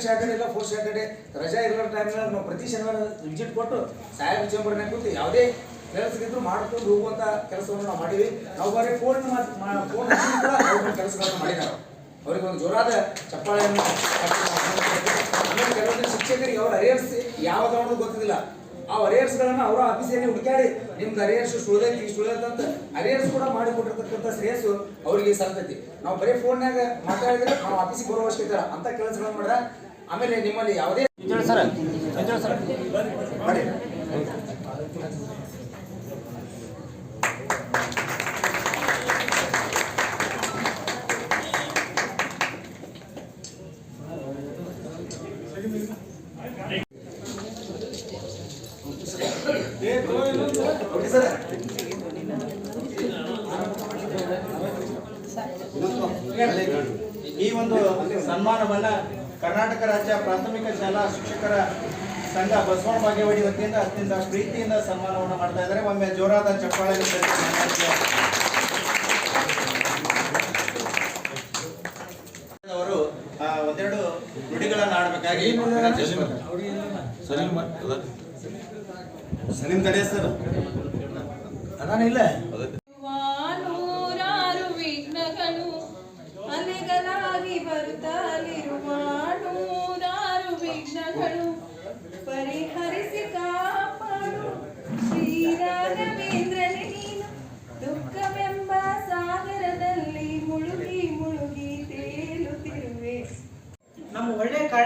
Second Saturday ಇಲ್ಲ fourth Saturday, ರಜಾ ಇರೋ ಟೈಮ್ನಲ್ಲಿ ನಾವು ಪ್ರತಿ ಶನಿವಾರ ವಿಸಿಟ್ ಕೊಟ್ಟು ಸಾಹೇಬ್ ಚೇಂಬರ್ನಾಗ ಕೂತು ಯಾವುದೇ ಕೆಲಸಗಿದ್ರು ಮಾಡ್ಕೊಂಡು ಹೋಗುವಂಥ ಕೆಲಸವನ್ನು ನಾವು ಮಾಡಿವಿ ನಾವು ಬರೀ ಫೋನ್ ಫೋನ್ ಕೂಡ ಅವ್ರ ಕೆಲಸಗಳನ್ನು ಮಾಡಿದ್ದಾರೆ. ಅವ್ರಿಗೆ ಒಂದು ಜೋರಾದ ಚಪ್ಪಾಳೆಯನ್ನು ಆಮೇಲೆ ಕೆಲವೊಂದು ಶಿಕ್ಷಕರಿಗೆ ಅವ್ರ ಅರಿಯರ್ಸ್ ಯಾವ್ದು ಗೊತ್ತಿಲ್ಲ ಆ ಅರಿಯರ್ಸ್ಗಳನ್ನು ಅವರ ಆಫೀಸಲ್ಲಿ ಹುಡುಕಾಡಿ ನಿಮ್ದು ಅರಿಯರ್ಸ್ ಸುಳ್ದೈತಿ ಸುಳ್ದೈತಿ ಅಂತ ಅರಿಯರ್ಸ್ ಕೂಡ ಮಾಡಿಕೊಟ್ಟಿರ್ತಕ್ಕಂಥ ಶ್ರೇಯಸ್ಸು ಅವರಿಗೆ ಸಲ್ತೈತಿ. ನಾವು ಬರೀ ಫೋನ್ನಾಗ ಮಾತಾಡಿದ್ರೆ ನಾವು ಆಫೀಸಿಗೆ ಬರೋ ಅವಶ್ಯಕತೆ ಇಲ್ಲ. ಅಂತ ಕೆಲಸಗಳನ್ನ ಮಾಡಿದ್ರೆ ಆಮೇಲೆ ನಿಮ್ಮಲ್ಲಿ ಯಾವುದೇ ಸರ್. ಸರ್. ಮಾಡಿ ಓಕೆ ಈ ಒಂದು ಸನ್ಮಾನವನ್ನ ಕರ್ನಾಟಕ ರಾಜ್ಯ ಪ್ರಾಥಮಿಕ ಶಾಲಾ ಶಿಕ್ಷಕರ ಸಂಘ ಬಸವಣ್ಣ ಬಾಗೇವಾಡಿ ವತಿಯಿಂದ ಅತ್ಯಂತ ಪ್ರೀತಿಯಿಂದ ಸನ್ಮಾನವನ್ನು ಮಾಡ್ತಾ ಇದ್ದಾರೆ. ಒಮ್ಮೆ ಜೋರಾದ ಚಪ್ಪಾಳೆ ಅವರು ಆ, ಒಂದೆರಡು ನುಡಿಗಳನ್ನು ಆಡಬೇಕಾಗಿ ಸಲೀಂ ತಡೆ ಸರ್ ಅದಾನ.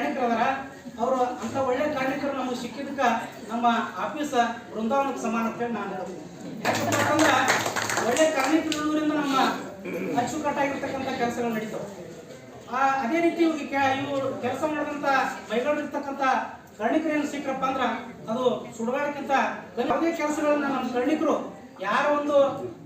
ಒಳ್ಳೆ ಕಾರ್ಣಿಕರದಾರ ಅವರು ಅಂತ ಒಳ್ಳೆ ಕಾರ್ಣಿಕರು ನಮಗೆ ಸಿಕ್ಕಿದ್ದಕ್ಕ ನಮ್ಮ ಆಫೀಸ್ ಬೃಂದಾವನಕ್ಕೆ ಸಮಾನ ಅಂತ ಹೇಳಿ ನಾನು ಹೇಳ್ತೀನಿ. ಯಾಕಪ್ಪ ಅಂತಂದ್ರ ಒಳ್ಳೆ ಕಾರ್ಣಿಕರಿಂದ ನಮ್ಮ ಅಚ್ಚುಕಟ್ಟಾಗಿರ್ತಕ್ಕಂಥ ಕೆಲಸಗಳು ನಡೀತಾವೆ ಆ, ಅದೇ ರೀತಿ ಇವು ಕೆಲಸ ಮಾಡಿದಂಥ ಮೈಗಳು ಕರ್ಣಿಕರೇನು ಸಿಕ್ಕ್ರಪ್ಪ ಅಂದ್ರೆ ಅದು ಸುಡಬಾರಕ್ಕಿಂತ ಯಾವುದೇ ಕೆಲಸಗಳನ್ನ ನಮ್ಮ ಕರ್ಣಿಕರು ಯಾರ ಒಂದು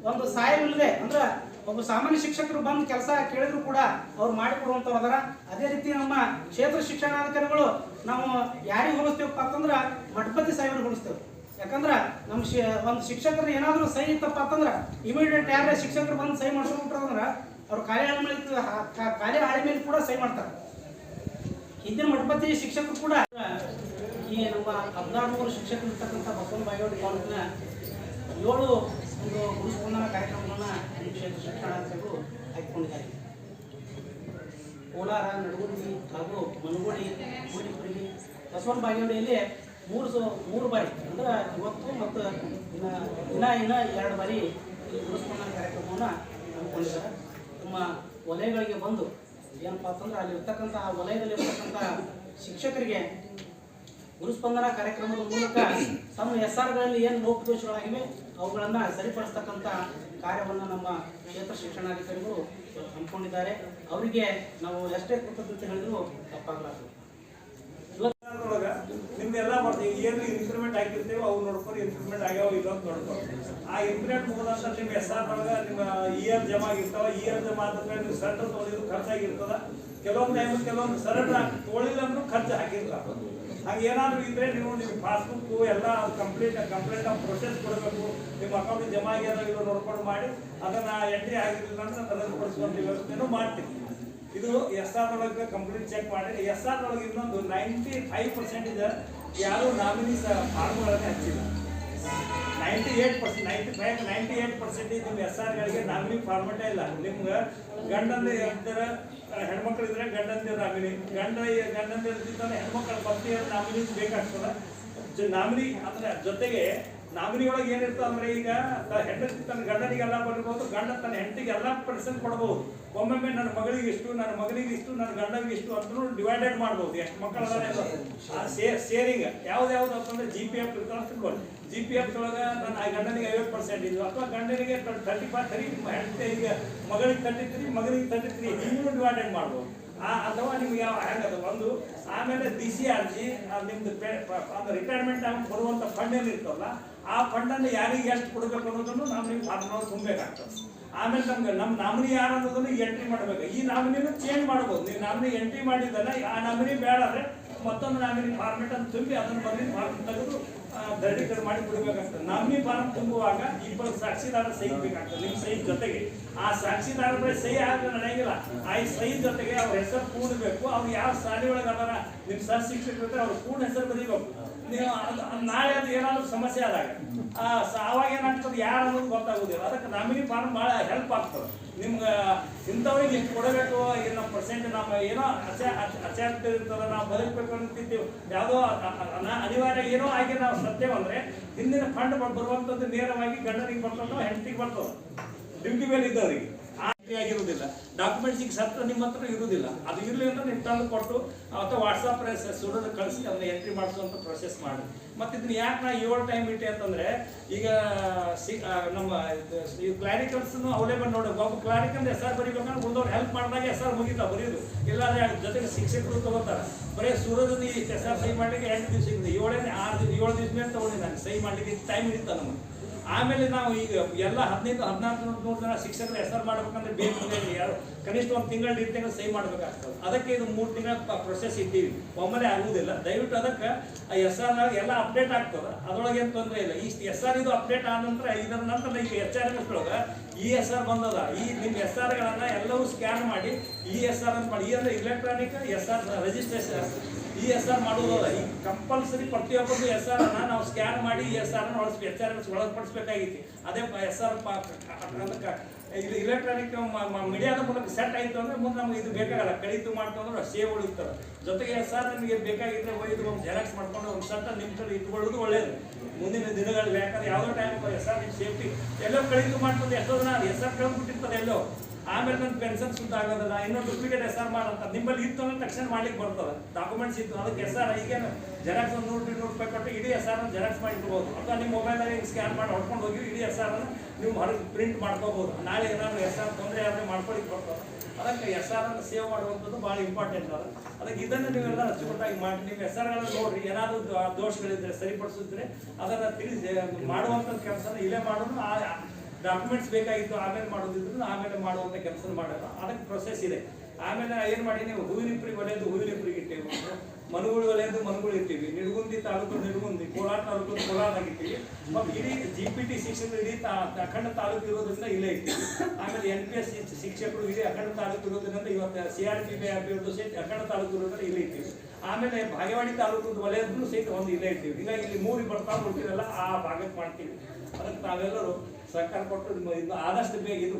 ಒಂದು ಸಹಾಯವಿಲ್ಲದೆ, ಅಂದ್ರ ಒಬ್ಬ ಸಾಮಾನ್ಯ ಶಿಕ್ಷಕರು ಬಂದು ಕೆಲಸ ಕೇಳಿದ್ರು ಕೂಡ ಅವ್ರು ಮಾಡಿಕೊಡುವಂಥವ್ರು ಅದರ. ಅದೇ ರೀತಿ ನಮ್ಮ ಕ್ಷೇತ್ರ ಶಿಕ್ಷಣಾಧಿಕಾರಿಗಳು ನಾವು ಯಾರಿಗೆ ಹೋಲಿಸ್ತೇವಪ್ಪ ಅಂತಂದ್ರೆ ಮಠಪತಿ ಸಾಹೇಬ್ರಿಗೆ ಹೋಲಿಸ್ತೇವೆ. ಯಾಕಂದ್ರೆ ನಮ್ಮ ಶಿ, ಒಂದು ಶಿಕ್ಷಕರು ಏನಾದರೂ ಸಹಿ ಇತ್ತಪ್ಪ ಅಂತಂದ್ರೆ ಇಮಿಡಿಯೇಟ್ ಯಾರೇ ಶಿಕ್ಷಕರು ಬಂದು ಸಹಿ ಮಾಡ್ಸ್ಕೊಂಡ್ಬಿಟ್ರಂದ್ರ ಅವ್ರು ಖಾಲಿ ಹಾಳೆ ಮೇಲೆ ಹಾಳೆ ಮೇಲೆ ಕೂಡ ಸಹಿ ಮಾಡ್ತಾರೆ. ಹಿಂದಿನ ಮಠಪತಿ ಶಿಕ್ಷಕರು ಕೂಡ ಈ ನಮ್ಮ ಹದಿನಾರು ನೂರು ಶಿಕ್ಷಕರು ಇರ್ತಕ್ಕಂಥ ಬಸವನ ಬಾಗೇವಾಡಿ ತಾಲೂಕಿನ ಏಳು ಒಂದು ಗುರುಸ್ಪಂದನ ಶಿಕ್ಷಣಾಧಿಕಾರಿಗಳು ಹಾಕಿಕೊಂಡಿದ್ದಾರೆ. ಕೋಲಾರ ನಡಗುಂದಿ ಹಾಗೂ ಮನಗೋಡಿ ಮೂಡಿಪುರಿ ಬಸವನ ಬಾಗೇವಾಡಿಯಲ್ಲಿ ಮೂರು ಸೊ ಮೂರು ಬಾರಿ, ಅಂದ್ರೆ ಇವತ್ತು ಮತ್ತು ಇನ್ನ ದಿನ ಇನ್ನ ಎರಡು ಬಾರಿ ಈ ಗುರುಸ್ಪಂದನ ಕಾರ್ಯಕ್ರಮವನ್ನು ಹಮ್ಮಿಕೊಂಡಿದ್ದಾರೆ. ನಮ್ಮ ವಲಯಗಳಿಗೆ ಬಂದು ಏನಪ್ಪ ಅಂತಂದ್ರೆ ಅಲ್ಲಿರ್ತಕ್ಕಂಥ, ಆ ವಲಯದಲ್ಲಿ ಇರ್ತಕ್ಕಂಥ ಶಿಕ್ಷಕರಿಗೆ ಗುರುಸ್ಪಂದನ ಕಾರ್ಯಕ್ರಮದ ಮೂಲಕ ತಮ್ಮ ಎಸ್ ಆರ್ಗಳಲ್ಲಿ ಏನು ಲೋಪದೋಷಗಳಾಗಿವೆ ಅವುಗಳನ್ನು ಸರಿಪಡಿಸ್ತಕ್ಕಂಥ ಕಾರ್ಯವನ್ನು ನಮ್ಮ ಕ್ಷೇತ್ರ ಶಿಕ್ಷಣಾಧಿಕಾರಿಗಳು ಹಮ್ಮಿಕೊಂಡಿದ್ದಾರೆ. ಅವರಿಗೆ ನಾವು ಎಷ್ಟೇ ಕೃತಜ್ಞತೆ ಹೇಳಿದ್ರು ತಪ್ಪಾಗಲಾರದು. ಒಳಗ ನಿಮ್ದೆಲ್ಲ ಮಾಡ್ತೀವಿ ಏನು ಇಂಪ್ರೂವ್ಮೆಂಟ್ ಆಗಿರ್ತೇವೆ ಅವ್ರು ನೋಡ್ಕೊಂಡು ಇಂಪ್ರೂವ್ಮೆಂಟ್ ಆಗ್ಯಾವ ಇಲ್ಲ ಅಂತ ನೋಡ್ಕೊಂಡು ಆ ಇಂಪ್ರೂವ್ಮೆಂಟ್ ಮುಗಿದಂತ ನಿಮ್ಮ ಎಸ್ ಆರ್ ಒಳಗ ನಿಮ್ಮ ಇಯರ್ ಜಮಾ ಆಗಿರ್ತಾವ. ಇಯರ್ ಜಮಾ ಆದ್ಮೇಲೆ ನೀವು ಸೆಂಟ್ರ್ ತೊಗೊಂಡಿದ್ದು ಖರ್ಚಾಗಿರ್ತದ. ಕೆಲವೊಂದು ಟೈಮ್ ಕೆಲವೊಂದು ಸರಳ ತೊಗೊಳಿಲ್ಲ ಅಂದ್ರೂ ಖರ್ಚು ಹಾಕಿರ್ತಾವ ಹಾಗೆ ಏನಾದರೂ ಇದ್ರೆ ನೀವು ನಿಮ್ಮ ಪಾಸ್ಬುಕ್ ಎಲ್ಲ ಕಂಪ್ಲೀಟ್ ಕಂಪ್ಲೀಟ್ ಪ್ರೊಸೆಸ್ ಕೊಡಬೇಕು. ನಿಮ್ಮ ಅಕೌಂಟ್ ಜಮಾ ಆಗ್ಯದ ಇರೋ ನೋಡ್ಕೊಂಡು ಮಾಡಿ, ಅದನ್ನ ಎಂಟ್ರಿ ಆಗಿರಲಿಲ್ಲ ಅಂದ್ರೆ ಅದನ್ನು ಕೊಡಿಸುವಂತ ವ್ಯವಸ್ಥೆನೂ ಮಾಡ್ತೀವಿ. ಇದು ಎಸ್ ಆರ್ ಒಳಗೆ ಕಂಪ್ಲೀಟ್ ಚೆಕ್ ಮಾಡಿ. ಎಸ್ ಆರ್ ಒಳಗೆ ಇನ್ನೊಂದು ನೈಂಟಿ ಫೈವ್ ಪರ್ಸೆಂಟ್ ಇದೆ. ಯಾರು ಸಹ ಫಾರ್ಮ್ಗಳನ್ನು ಹಚ್ಚಿಲ್ಲ. Ninety eight percent ninety five ninety eight percentage ನಿಮ್ಮ ಎಸ್ ಆರ್ಗಳಿಗೆ ನಾಮಿನಿ ಫಾರ್ಮೆಟೇ ಇಲ್ಲ. ನಿಮ್ಗೆ ಗಂಡಂದ ಇರ್ತಾರೆ ಹೆಣ್ಮಕ್ಳು ಇದ್ರೆ ಗಂಡಂದಿರ ನಾಮಿನಿ. ಗಂಡ ಇರ್ತಿದ್ದಾನೆ ಹೆಣ್ಮಕ್ಳ ಪತ್ನಿ ನಾಮಿನಿ ಬೇಕಾಗ್ತದೆ? ನಾಮಿನಿ ಅಂದ್ರೆ ಜೊತೆಗೆ ನಾಮಿನಿ ಒಳಗೆ ಏನಿರ್ತದೆ ಅಂದ್ರೆ ಈಗ ಹೆಂಡತಿ ತನ್ನ ಗಂಡನಿಗೆಲ್ಲ ಬರ್ಬೋದು, ಗಂಡ ತನ್ನ ಹೆಂಡತಿಗೆ ಎಲ್ಲ ಪರ್ಸೆಂಟ್ ಕೊಡ್ಬೋದು. ಒಮ್ಮೊಮ್ಮೆ ನನ್ನ ಮಗಳಿಗೆ ಇಷ್ಟು, ನನ್ನ ಮಗನಿಗೆ ಇಷ್ಟು, ನನ್ನ ಗಂಡನಿಗೆ ಇಷ್ಟು ಅಂತೂ ಡಿವೈಡೆಡ್ ಮಾಡ್ಬೋದು. ಎಷ್ಟು ಮಕ್ಕಳು ಸೇರಿಂಗ್. ಯಾವ್ದು ಯಾವ್ದು ಅಂತಂದ್ರೆ ಜಿ ಪಿ ಎಫ್ ಇರ್ತಾವೆ ತಿಳ್ಕೊಳ್ಳಿ ಜಿ ಪಿ ಎಫ್ ಒಳಗೆ ನನ್ನ ಗಂಡನಿಗೆ ಐವತ್ತು ಪರ್ಸೆಂಟ್ ಇದ್ದು ಅಥವಾ ಗಂಡನಿಗೆ ತರ್ಟಿ ಫೈವ್ ತರಿ ಹೆಂಡತಿ ಈಗ ಮಗಳಿಗೆ ತರ್ಟಿ ತ್ರೀ ಮಗಳಿಗೆ ತರ್ಟಿ ತ್ರೀ ಇನ್ನೂ ಡಿವೈಡೆಡ್ ಮಾಡ್ಬೋದು. ಆ, ಅಥವಾ ನಿಮ್ಗೆ ಯಾವ ಹೆಂಗದ ಒಂದು, ಆಮೇಲೆ ಡಿ ಸಿ ಆರ್ ಜಿ ನಿಮ್ದು ರಿಟೈರ್ಮೆಂಟ್ ಬರುವಂತ ಫಂಡ್ ಏನು ಇರ್ತಲ್ಲ ಆ ಫಂಡನ್ನು ಯಾರಿಗೆ ಎಷ್ಟು ಕೊಡಬೇಕು ಅನ್ನೋದನ್ನು ನಾವು ನಿಮ್ಗೆ ಫಾರ್ಮ್ ತುಂಬಬೇಕಾಗ್ತದೆ. ಆಮೇಲೆ ನಮ್ಗೆ ನಮ್ಮ ನಾಮಿನಿ ಯಾರು ಅನ್ನೋದನ್ನು ಎಂಟ್ರಿ ಮಾಡಬೇಕು. ಈ ನಾಮಿನಿನ ಚೇಂಜ್ ಮಾಡ್ಬೋದು. ನೀವು ನಾಮಿನಿ ಎಂಟ್ರಿ ಮಾಡಿದ್ದಲ್ಲ, ಆ ನಾಮಿನಿ ಬೇಡ ಅಂದ್ರೆ ಮತ್ತೊಂದು ನಾಮಿನಿ ಫಾರ್ಮೆಟ್ ಅಂತ ತುಂಬಿ ಅದನ್ನು ಬಂದು ಫಾರ್ಮ್ ತೆಗೆದು ದೃಢೀಕರಣ ಮಾಡಿ ಕೊಡಬೇಕಾಗ್ತದೆ. ನಮ್ಮಿ ಫಾರಂ ತುಂಬುವಾಗ ಇಬ್ಬರು ಸಾಕ್ಷಿದಾರ ಸಹಿ ಬೇಕಾಗ್ತದೆ ನಿಮ್ಮ ಸಹಿ ಜೊತೆಗೆ. ಆ ಸಾಕ್ಷಿದಾರ ಬಳಿ ಸಹಿ ಆದ್ರೆ ನಡೆಯಂಗಿಲ್ಲ. ಆ ಸಹಿ ಜೊತೆಗೆ ಅವ್ರ ಹೆಸರು ಕೂಡಬೇಕು. ಅವ್ರು ಯಾವ ಶಾಲೆ ಒಳಗೆ ಅದಾರ, ನಿಮ್ಮ ಸಹ ಶಿಕ್ಷಕರು ಅವ್ರ ಪೂರ್ಣ ಹೆಸರು ಬರೀಬೇಕು. ನೀವು ನಾಳೆ ಸಮಸ್ಯೆ ಆದಾಗ. ಅವಾಗ ಏನಾಗ್ತದೆ ಯಾರು ಅನ್ನೋದು ಗೊತ್ತಾಗೋದಿಲ್ಲ. ಅದಕ್ಕೆ ನಾಮಿನಿ ಫಾರ್ಮ್ ಭಾಳ ಹೆಲ್ಪ್ ಆಗ್ತದೆ. ನಿಮ್ಗೆ, ಇಂಥವ್ರಿಗೆ ಎಷ್ಟು ಕೊಡಬೇಕು, ಏನು ಪರ್ಸೆಂಟ್ ನಮ್ಮ ಏನೋ ಅಸ ಅಚಾರ್ಯ ಇರ್ತದೆ ನಾವು ಬದುಕಬೇಕು ಅಂತಿದ್ದೀವಿ. ಯಾವುದೋ ಅನಿವಾರ್ಯ ಏನೋ ಆಗಿ ನಾವು ಸತ್ಯವಂದ್ರೆ ಹಿಂದಿನ ಫಂಡ್ ಬರುವಂಥದ್ದು ನೇರವಾಗಿ ಗಂಡನಿಗೆ ಬರ್ತದೋ, ಹೆಂಡತಿಗೆ ಬರ್ತದೆ, ಡ್ಯೂಟಿ ಮೇಲೆ ಇದ್ದವರಿಗೆ. ಆಗಿರುವುದಿಲ್ಲ. ಡಾಕ್ಯುಮೆಂಟ್ಸ್ ಈಗ ಸತ್ರ ನಿಮ್ಮ ಹತ್ರ ಇರುವುದಿಲ್ಲ. ಅದು ಇರಲಿ ಅಂದ್ರೆ ನೀವು ತಂದು ಕೊಟ್ಟು ಅಥವಾ ವಾಟ್ಸಪ್ ಸುಡೋದು ಕಳಿಸಿ, ಅದನ್ನ ಎಂಟ್ರಿ ಮಾಡಿಸುವಂತ ಪ್ರೊಸೆಸ್ ಮಾಡಿ. ಮತ್ತು ಇದನ್ನ ಯಾಕೆ ನಾ ಏಳು ಟೈಮ್ ಇಟ್ಟೆ ಅಂತಂದ್ರೆ, ಈಗ ನಮ್ಮ ಕ್ಲಾರಿಕಲ್ಸ್ನು ಅವೈಲೇಬಲ್ ನೋಡಿ. ಒಬ್ಬ ಕ್ಲಾರಿಕಲ್ ಎಸ್ ಬರಿಬೇಕಂದ್ರೆ ಮುಂದವ್ರು ಹೆಲ್ಪ್ ಮಾಡಿದಾಗ ಎಸ್ ಆರ್ ಮುಗಿತಾ ಬರೆಯೋದು ಇಲ್ಲಾಂದ್ರೆ ಜೊತೆಗೆ ಶಿಕ್ಷಕರು ತಗೋತಾರೆ? ಬರೀ ಸೂರಜ್ ಈ ಎಸ್ ಆರ್ ಸಹಿ ಮಾಡ್ಲಿಕ್ಕೆ ಎಂಟು ದಿವಸ ಏಳೇ ಆರು ದಿವಸ ಏಳು ದಿವಸ ಮೇಲೆ ತಗೊಂಡಿದ್ದೆ ನಾನು. ಸಹಿ ಮಾಡ್ಲಿಕ್ಕೆ ಟೈಮ್ ಹಿಡಿತ ನಮಗೆ. ಆಮೇಲೆ ನಾವು ಈಗ ಎಲ್ಲ ಹದಿನೈದು, ಹದಿನಾಲ್ಕು ನೂರು ಜನ ಶಿಕ್ಷಕರ ಹೆಸರು ಮಾಡ್ಬೇಕಂದ್ರೆ ಬೇಕು ಯಾರು ಕನಿಷ್ಠ ಒಂದು ತಿಂಗಳು ಎರಡು ತಿಂಗಳು ಸಹಿ ಮಾಡ್ಬೇಕಾಗ್ತದೆ. ಅದಕ್ಕೆ ಇದು ಮೂರು ತಿಂಗಳ ಪ್ರೊಸೆಸ್ ಇದ್ದೀವಿ ಒಮ್ಮೆ ಆಗುವುದಿಲ್ಲ ದಯವಿಟ್ಟು ಅದಕ್ಕೆ ಆ ಎಸ್ ಆರ್ ಎಲ್ಲ ಅಪ್ಡೇಟ್ ಆಗ್ತದೆ. ಅದರೊಳಗೆ ಏನು ತೊಂದರೆ ಇಲ್ಲ. ಈ ಎಸ್ ಆರ್ ಇದು ಅಪ್ಡೇಟ್ ಆದ ನಂತರ, ಇದರ ನಂತರ ಈಗ ಎಚ್ ಆರ್ ಎಸ್ ಒಳಗೆ ಇ ಎಸ್ ಆರ್ ಬಂದದ. ಈ ನಿಮ್ಮ ಎಸ್ ಆರ್ಗಳನ್ನ ಎಲ್ಲವೂ ಸ್ಕ್ಯಾನ್ ಮಾಡಿ ಇ ಎಸ್ ಆರ್ ಅಂತ ಮಾಡಿ. ಈ ಅಂದ್ರೆ electronic S R registration E S R ಮಾಡೋದಲ್ಲ, ಈ ಕಂಪಲ್ಸರಿ ಪ್ರತಿಯೊಬ್ಬರು ಎಸ್ ಆರ್ ಅನ್ನ ನಾವು ಸ್ಕ್ಯಾನ್ ಮಾಡಿ ಎಸ್ ಆರ್ ಒಳಸ್ ಎಚ್ ಆರ್ ಎಸ್ ಒಳಪಡಿಸ್ಬೇಕಾಗಿತ್ತು ಅದೇ ಎಸ್ ಆರ್ ಇದು ಇಲೆಕ್ಟ್ರಾನಿಕ್ ಮೀಡಿಯಾದ ಮೂಲಕ ಸೆಟ್ ಆಯಿತು ಅಂದ್ರೆ ಮುಂದೆ ನಮ್ಗೆ ಇದು ಬೇಕಾಗಲ್ಲ. ಕಡಿತು ಮಾಡ್ಕೊಂಡ್ರೆ ಸೇವ್ ಉಳಿತಾರೆ ಜೊತೆಗೆ ಎಸ್ ಆರ್ ನಿಮಗೆ ಬೇಕಾಗಿದ್ರೆ ಒಯ್ದು ಒಂದು ಜೆರಾಕ್ಸ್ ಮಾಡ್ಕೊಂಡು ಒಂದು ಸೆಟ್ ಕಡೆ ಇಟ್ಕೊಳ್ಳೋದು ಒಳ್ಳೇದು. ಮುಂದಿನ ದಿನಗಳಲ್ಲಿ ಯಾಕಂದ್ರೆ ಯಾವುದೋ ಟೈಮ್ ಎಸ್ ಆರ್ ನಿಮ್ಮ ಸೇಫ್ಟಿ ಎಲ್ಲೋ ಕಡಿತು ಮಾಡ್ಕೊಂಡು ಎಷ್ಟೋ ಜನ ಎಸ್ ಆರ್ ಕಳ್ಬಿಟ್ಟಿರ್ತದೆ ಎಲ್ಲೋ. ಆಮೇಲೆ ನನ್ನ ಪೆನ್ಷನ್ ಸುದ್ದ ಆಗೋದಿಲ್ಲ, ಇನ್ನೊಂದು ಡೂಪ್ಲಿಕೇಟ್ ಎಸ್ ಆರ್ ಮಾಡಂತ ನಿಮ್ಮಲ್ಲಿ ಇತ್ತು ಅಂದ್ರೆ ತಕ್ಷಣ ಮಾಡ್ಲಿಕ್ಕೆ ಬರ್ತದೆ. ಡಾಕ್ಯುಮೆಂಟ್ಸ್ ಇತ್ತು, ಅದಕ್ಕೆ ಎಸ್ ಆರ್ ಈಗೇನು ಜೆರಾಕ್ಸ್ ಒಂದು ನೂರು ನೂರು ರೂಪಾಯಿ ಕೊಟ್ಟು ಇಡೀ ಎಸ್ ಆರ್ ಜೆರಾಕ್ಸ್ ಮಾಡಿ ಇಡ್ಬೋದು ಅಥವಾ ನಿಮ್ಮ ಮೊಬೈಲಲ್ಲಿ ಸ್ಕ್ಯಾನ್ ಮಾಡಿ ಹೊಡ್ಕೊಂಡು ಹೋಗಿ ಇಡೀ ಎಸ್ ಆರ್ ನೀವು ಹೊರಗೆ ಪ್ರಿಂಟ್ ಮಾಡ್ಕೋಬಹುದು ನಾಳೆ ಏನಾದ್ರು ಎಸ್ ಆರ್ ತೊಂದರೆ ಆದರೆ ಮಾಡ್ಕೊಳ್ಳಿಕ್ಕೆ ಬರ್ತದೆ. ಅದಕ್ಕೆ ಎಸ್ ಆರ್ ಅನ್ನು ಸೇವ್ ಮಾಡುವಂಥದ್ದು ಭಾಳ ಇಂಪಾರ್ಟೆಂಟ್ ಅದ. ಅದಕ್ಕೆ ಇದನ್ನು ನೀವೆಲ್ಲ ಅಚ್ಚುಕಟ್ಟಾಗಿ ಮಾಡಿ. ನೀವು ಎಸ್ ಆರ್ ನೋಡ್ರಿ, ಏನಾದರೂ ದೋಷಗಳಿದ್ರೆ ಸರಿಪಡಿಸಿದ್ರೆ ಅದನ್ನು ತಿಳಿಸಿ ಮಾಡುವಂಥದ್ದು ಕೆಲಸನ ಇಲ್ಲೇ ಮಾಡೋದು, ಆ ಡಾಕ್ಯುಮೆಂಟ್ಸ್ ಬೇಕಾಗಿತ್ತು, ಆಮೇಲೆ ಮಾಡೋದಿದ್ರು ಆಮೇಲೆ ಮಾಡುವಂಥ ಕೆಲಸ ಮಾಡಲ್ಲ. ಅದಕ್ಕೆ ಪ್ರೊಸೆಸ್ ಇದೆ. ಆಮೇಲೆ ಏನು ಮಾಡಿ ನೀವು ಒಲೆಯದು ಹೂವಿನ ಇಬ್ಬರಿಗೆ ಇಟ್ಟೇವೆ. ಮನುಗಳು ಒಲೆಯದು ಮನುಗಳು ಇರ್ತೀವಿ ನಿಡಗುಂದಿ ತಾಲೂಕು ನಿಡಗುಂದಿ, ಕೋಲಾರ ತಾಲೂಕು ಕೋಲಾರ ಇರ್ತೀವಿ ಮತ್ತು ಇಡೀ ಜಿ ಪಿ ಟಿ ಶಿಕ್ಷಕರು ಇಡೀ ತಾ, ಅಖಂಡ ತಾಲೂಕು ಇರೋದ್ರಿಂದ ಇಲ್ಲೇ ಇರ್ತೀವಿ ಆಮೇಲೆ ಎನ್ ಪಿ ಎಸ್ ಶಿಕ್ಷಕರು ಇಡೀ ಅಖಂಡ ತಾಲೂಕು ಇರೋದ್ರಿಂದ ಇವತ್ತು ಸಿ ಆರ್ ಪಿ ಬಿ ಅಭಿವೃದ್ಧಿ ಸಹಿತ ಅಖಂಡ ತಾಲೂಕು ಇರೋದ್ರಿಂದ ಇಲ್ಲೇ ಇರ್ತೀವಿ ಆಮೇಲೆ ಭಾಗವಾಡಿ ತಾಲೂಕು ವಲಯದೂ ಸಹಿತ ಒಂದು ಇಲ್ಲೇ ಇರ್ತೀವಿ ಹೀಗಾಗಿ ಇಲ್ಲಿ ಮೂರು ಬರ್ತಾ ಕೊಡ್ತೀರಲ್ಲ ಆ ಭಾಗಕ್ಕೆ ಮಾಡ್ತೀವಿ. ಅದಕ್ಕೆ ತಾವೆಲ್ಲರೂ ಸರ್ಕಾರ ಕೊಟ್ಟು ಇನ್ನು ಆದಷ್ಟು ಬೇಗ ಇದು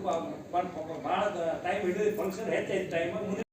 ಭಾಳ ಟೈಮ್ ಹಿಡಿದು ಫಂಕ್ಷನ್ ಹೆಚ್ಚೈತೆ ಟೈಮ್